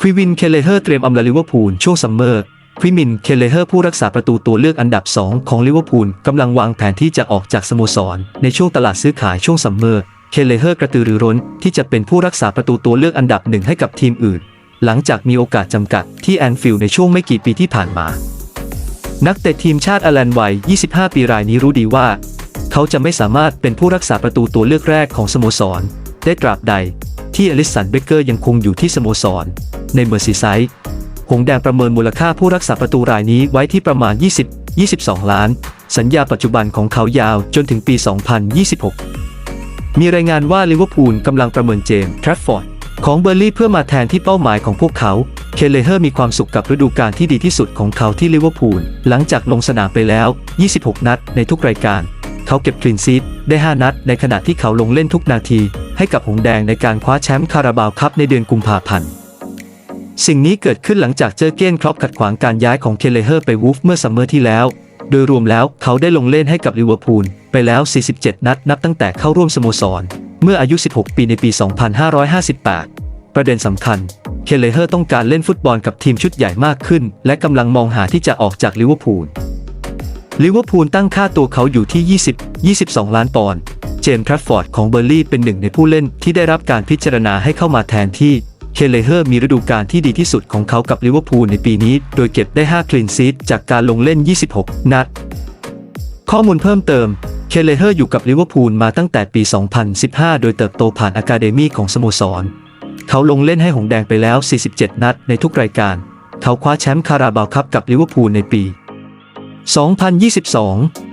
ควิวิน เคเลเฮอร์เตรียมอำลาลิเวอร์พูลช่วงซัมเมอร์ควิมิน เคเลเฮอร์ผู้รักษาประตูตัวเลือกอันดับ 2 ของลิเวอร์พูลกำลังวางแผนที่จะออกจากสโมสร ในช่วงตลาดซื้อขายช่วงซัมเมอร์ เคเลเฮอร์กระตือรือร้นที่จะเป็นผู้รักษาประตูตัวเลือกอันดับหนึ่งให้กับทีมอื่น หลังจากมีโอกาสจำกัดที่แอนฟิลด์ในช่วงไม่กี่ปีที่ผ่านมา นักเตะทีมชาติอแลนวัย 25 ปีรายนี้รู้ดีว่า เขาจะไม่สามารถเป็นผู้รักษาประตูตัวเลือกแรกของสโมสร ได้ตราบใด ที่อลิสันเบเกอร์ยังคงอยู่ที่สโมสร ในเมอร์ซีไซด์หงแดงประเมินมูลค่าผู้รักษาประตูรายนี้ไว้ที่ประมาณ 20 22 ล้าน สัญญาปัจจุบันของเขายาวจนถึงปี 2026 มีรายงานว่าลิเวอร์พูลกำลังประเมินเจมส์ทรัฟฟอร์ดของเบอร์ลี่เพื่อมาแทนที่เป้าหมายของพวกเขา เคเลเฮอร์มีความสุขกับฤดูกาลที่ดีที่สุดของเขาที่ลิเวอร์พูลหลังจากลงสนามไปแล้ว 26 นัดในทุกรายการ เขาเก็บคลีนซีตได้ 5 นัด ในขณะที่เขาลงเล่นทุกนาที ให้กับหงแดงในการคว้าแชมป์คาราบาวคัพในเดือนกุมภาพันธ์ สิ่งนี้เกิดขึ้นหลังจากเจอเก้นครอปขัดขวางการย้ายของเคเลเฮอร์ไปวูฟเมื่อซัมเมอร์ที่แล้ว โดยรวมแล้วเขาได้ลงเล่นให้กับลิเวอร์พูลไปแล้ว 47 นัดนับตั้งแต่เข้าร่วมสโมสร เมื่ออายุ 16 ปีในปี 2558 ประเด็นสำคัญ เคเลเฮอร์ต้องการเล่นฟุตบอลกับทีมชุดใหญ่มากขึ้น และกำลังมองหาที่จะออกจากลิเวอร์พูลลิเวอร์พูลตั้งค่าตัวเขาอยู่ที่ 20 22 ล้านปอนด์ เจมส์ทรัฟฟอร์ดของเบอร์ลี่เป็นหนึ่งในผู้เล่นที่ได้รับการพิจารณาให้เข้ามาแทนที่ เคเลเฮอร์มีฤดูกาลที่ดีที่สุดของเขากับลิเวอร์พูลในปีนี้ โดยเก็บได้ 5 คลีนซีตจากการลงเล่น 26 นัด ข้อมูลเพิ่มเติม เคเลเฮอร์อยู่กับลิเวอร์พูลมาตั้งแต่ปี 2015 โดยเติบโตผ่านอะคาเดมีของสโมสร เขาลงเล่นให้หงส์แดงไปแล้ว 47 นัดในทุกรายการ เขาคว้าแชมป์คาราบาวคัพกับลิเวอร์พูลในปี 2022